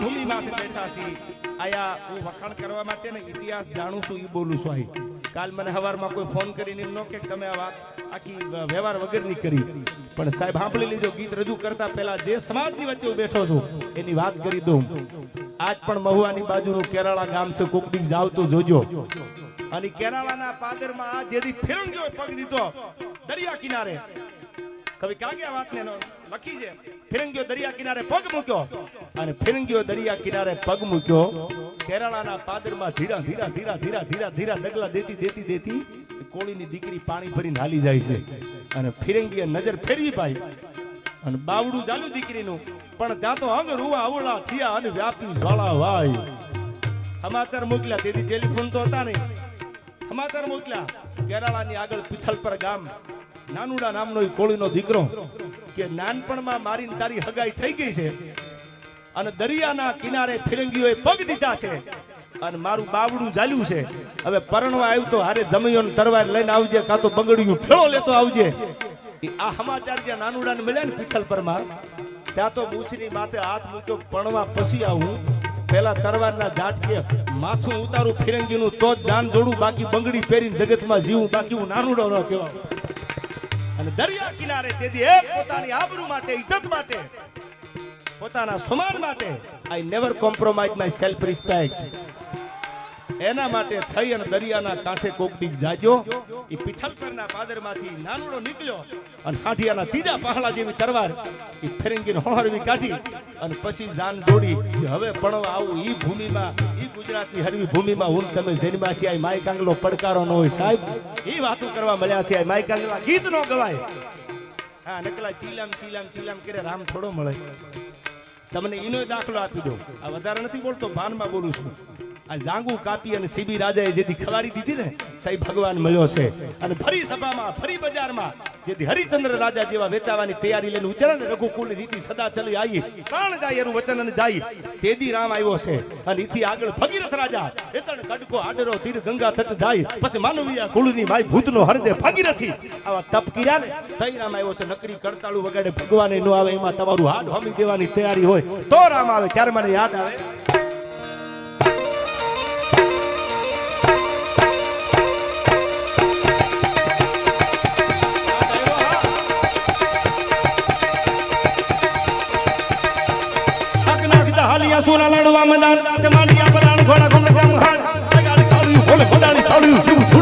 ભૂમિ માથે બેઠા છીએ આયા, હું વખાણ કરવા માટે ને ઇતિહાસ જાણું છું એ બોલું છું અહીં. કાલ મને હવારમાં કોઈ ફોન કરીને એમ ન કે તમે આ વાત આખી વ્યવહાર વ્યવહાર વગરની કરી. પણ સાહેબ, સાંભળી લીજો, ગીત રજૂ કરતા પહેલા જે સમાજની વચ્ચે હું બેઠો છું, એની વાત કરી દઉં. આજ પણ મહુવાની બાજુનું કેરાળા ગામ છે, કોકડી દી જાવ તો જોજો. અને કેરાળાના પાદરમાં આ જેથી ફિરંગીઓએ પગ દીધો, દરિયા કિનારે. કવિ કાગ્યા વાતને લખી છે? ફિરંગીઓ દરિયા કિનારે પગ મૂક્યો. અને ફિરંગીઓ દરિયા કિનારે પગ મૂક્યો. કેરાળાના પાદરમાં ધીરા ધીરા ધીરા ધીરા ધીરા ધીરા ડગલા દેતી દેતી દેતી કોળીની દીકરી પાણી ભરીને હાલી જાય છે. અને ફિરંગીએ નજર ફેરવી ભાઈ. અને બાવડું ચાલુ દીકરીનું. પણ ત્યાં તો અંગ રૂવા, અવળા થયા અને વ્યાપી જ્વાળા વાય. સમાચાર મોકલ્યા, તેથી ટેલિફોન તો હતા નહીં. સમાચાર મોકલ્યા. કેરાળાની આગળ પિથલપર ગામ. નાનુડા નામનો કોળીનો દીકરો કે નાનપણમાં મારી તારી હગાઈ થઈ ગઈ છે અને દરિયાના કિનારે ફિરંગીઓએ પગ દીધા છે અને મારું બાવડું ચાલ્યું છે. હવે પરણવા આવ્યું તો હારે જમૈયો તરવાર લઈને આવજે, કાં તો બંગડીયું ફેળો લેતો આવજે. આ સમાચાર જ્યાં નાનુડાને મળ્યા ને પિથલપરમાં ત્યાં તો મૂછની માથે હાથ મૂક્યો પરણવા પછી આવું. પેલા તરવારના ઝાટકે માથું ઉતારું, ફિરંગીનું તો જ જાન જોડું, બાકી બંગડી પહેરીને જગતમાં જીવું, બાકી હું નાનુડો ન કહેવા અને દરિયા કિનારે તેથી એક પોતાની આબરૂ માટે, ઇજ્જત માટે, પોતાના સમાન માટે I never compromise my self respect એના માટે થઈ અને દરિયાના કાંઠે કોક દીક જાજો એ પિથલકરના પાદરમાંથી નાનુડો નીકળ્યો અને હાંઠિયાના ત્રીજા પહાડા જેવી તરવાર એ ફિરંગીને હોહરવી કાઢી અને પછી જાન જોડી હવે પણ આવું ઈ ભૂમિમાં, ઈ ગુજરાતની હરવી ભૂમિમાં હું તમે જન્મ્યા છીએ આ માય કાંગલો પડકારો ન હોય સાહેબ. એ વાતો કરવા મળ્યા છે આ માય કાંગલા ગીત નો ગવાય. હા, નકલા ચીલામ ચીલામ ચીલામ કરે, રામ થોડો મળે. તમને એનો દાખલો આપી દઉં. આ વધારે નથી બોલતો, ભાનમાં બોલું છું. આ જાંગુ કાપી અને સીબી રાજાએ જેથી ખવારી દીધી ને તઈ ભગવાન મળ્યો છે. અને ફરી સભામાં, ફરી બજારમાં, જેથી હરિચંદ્ર રાજા જેવા વેચાવાની તૈયારી લઈને ઉતર્યા ને રઘુકુળ રીતિ સદા ચલી આવી કાણ જાય એનું વચન અને જાય. તેદી રામ આવ્યો છે અને એથી આગળ ભગીરથ રાજા એતણ કડકો, આડરો તીર ગંગા તટ જાય. પછી માનવીયા કુળની માય ભૂતનો હરજે ભાગીરથી. આવા તપ કર્યા ને તઈ રામ આવ્યો છે, નકરી કરતાળું વગાડે ભગવાને નો આવે, એમાં તમારું હાડ હમી દેવાની તૈયારી હોય. તો રામ આવે, ત્યારે મને યાદ આવે. નાખતા હાલિયા સોના લડવા મેદાન. તે માલિયા પલાણ ઘોડા ઘોડ ગમ હાડ ગાડી કાળી હોલે ભોડાણી કાળી